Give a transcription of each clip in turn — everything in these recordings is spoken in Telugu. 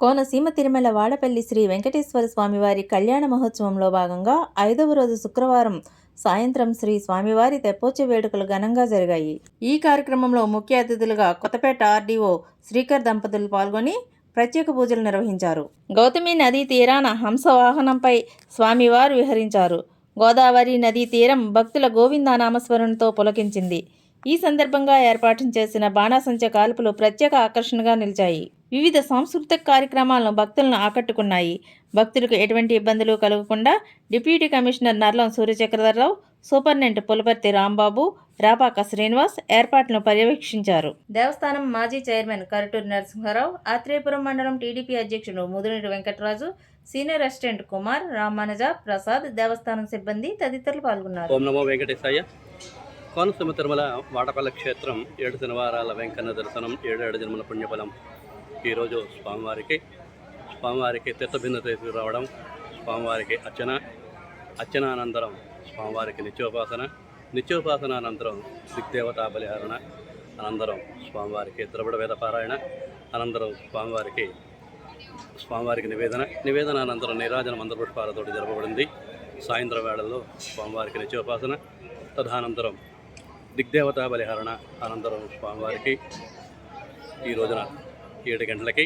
కోనసీమ తిరుమల వాడపల్లి శ్రీ వెంకటేశ్వర స్వామివారి కళ్యాణ మహోత్సవంలో భాగంగా ఐదవ రోజు శుక్రవారం సాయంత్రం శ్రీ స్వామివారి తెప్పోత్సవ వేడుకలు ఘనంగా జరిగాయి. ఈ కార్యక్రమంలో ముఖ్య అతిథులుగా కొత్తపేట ఆర్డీఓ శ్రీకర్ దంపతులు పాల్గొని ప్రత్యేక పూజలు నిర్వహించారు. గౌతమి నదీ తీరాన హంస వాహనంపై స్వామివారు విహరించారు. గోదావరి నదీ తీరం భక్తుల గోవిందానామస్మరణతో పులకించింది. ఈ సందర్భంగా ఏర్పాటు చేసిన బాణాసంచ కాల్పులు ప్రత్యేక ఆకర్షణగా నిలిచాయి. వివిధ సాంస్కృతిక కార్యక్రమాలను భక్తులను ఆకట్టుకున్నాయి. భక్తులకు ఎటువంటి ఇబ్బందులు కలగకుండా deputy commissioner Narlam Suryachakradhararao superintendent Pulaparthi Rambabu Rapaka Srinivas ఏర్పాట్లను పర్యవేక్షించారు. దేవస్థానం మాజీ చైర్మన్ కరటూరి నరసింహారావు ఆత్రేయపురం మండలం టీడీపీ అధ్యక్షుడు ముదునీటి వెంకటరాజు సీనియర్ అసిస్టెంట్ కుమార్ రామానుజ ప్రసాద్ దేవస్థానం సిబ్బంది తదితరులు పాల్గొన్నారు. ఓం నమో వెంకటేశాయ. కోనసీమ తిరుమల వాడపల్లి క్షేత్రం ఏడు శనివారాల వెంకన్న దర్శనం ఏడేడు జన్మల పుణ్యఫలం. ఈరోజు స్వామివారికి స్వామివారికి తీర్థభిన్న తీసుకురావడం స్వామివారికి అర్చన అర్చన అనంతరం స్వామివారికి నిత్యోపాసన నిత్యోపాసన అనంతరం దిగ్దేవతా బలిహరణ అనంతరం స్వామివారికి ద్రవిడ వేద పారాయణ అనంతరం స్వామివారికి స్వామివారికి నివేదన నివేదన అనంతరం నీరాజన మంత్రపుష్పాలతోటి జరపబడింది. సాయంత్రం వేళల్లో స్వామివారికి నిత్యోపాసన తదనంతరం దిగ్దేవతా బలిహరణ అనంతరం స్వామివారికి ఈ రోజున ఏడు గంటలకి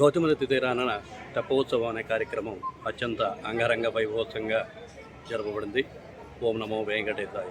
గౌతమ తీరాన తెప్పోత్సవం అనే కార్యక్రమం అత్యంత అంగరంగ వైభవోత్సవంగా జరపబడింది. ఓం నమో వెంకటేశాయ.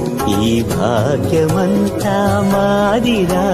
ఈ భాగ్యమంతా మాదిరా.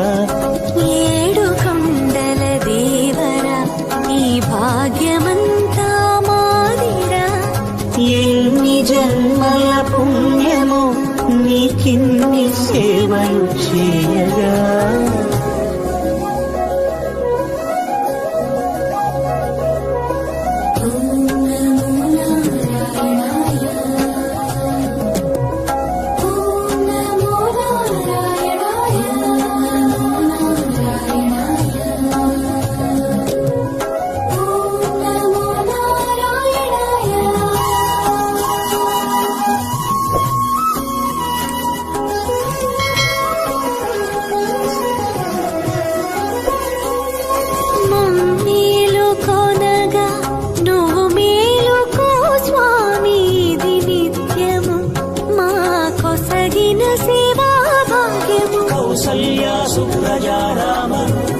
కౌసల్యా సుప్రజా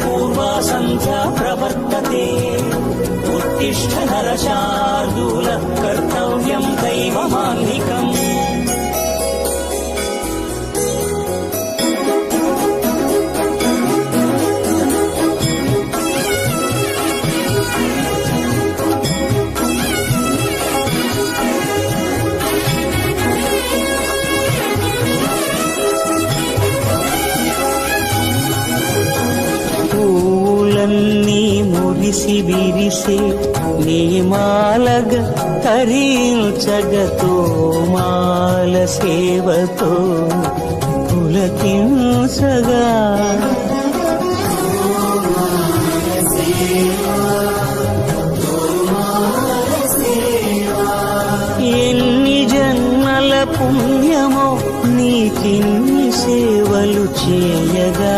పూర్వా సంధ్యా ప్రవర్తతే. ఉత్తిష్ట నరశార్దూల కర్తవ్యం దైవమాన్నికం మురిసి విరిసే నీమాలగ తరించగతో మాల సేవతో పులకించగా. ఎన్ని జన్మల పుణ్యమో నీకిన్ని సేవలు చేయగా.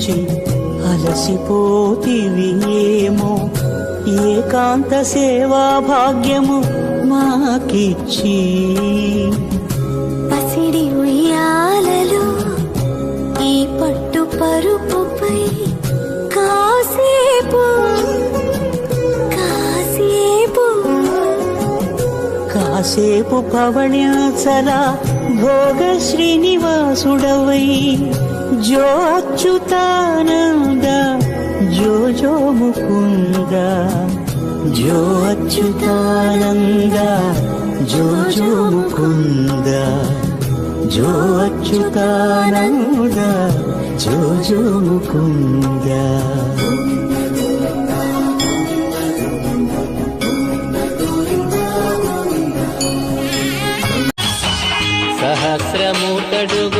నిలచి అలసిపోతివి ఏమో? ఏకాంత సేవా భాగ్యము మాకిచ్చి. పసిడి ఉయ్యాలలో ఈ పట్టు పరుపుపై కాసేపు కాసేపు. కాసేపు పవణ్యాచల భోగ శ్రీనివాసుడవై जो అచ్యుతానంద जो जो ముకుంద जो అచ్యుతానంద जो जो ముకుంద जो అచ్యుతానంద जो जो ముకుంద సహస్రమూటడుగు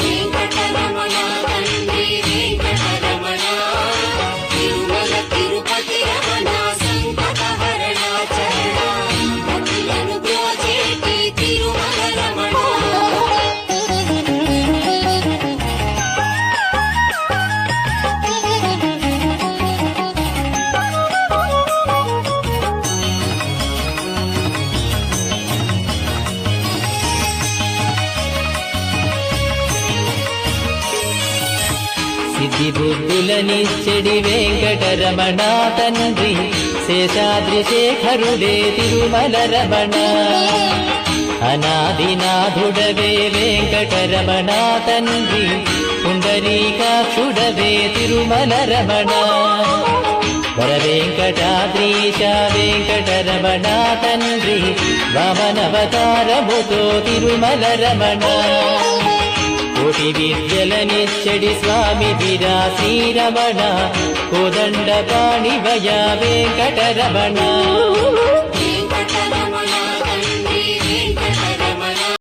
బుద్ధులనిచ్చడి వెంకటరమణ తండ్రి శేషాద్రి శేఖరుడే తిరుమల రమణ అనాదినాథుడవే వెంకటరమణ తండ్రి పుండరీకాక్షుడవే తిరుమల రమణ వర వెంకటాద్రీశ వెంకటరమణ తండ్రి వామనవతారముతో తిరుమల రమణ కోటి విద్యలనిచ్చడి స్వామి విరా శ్రీరమణ కోదండ పాణివయ వెంకటరమణ.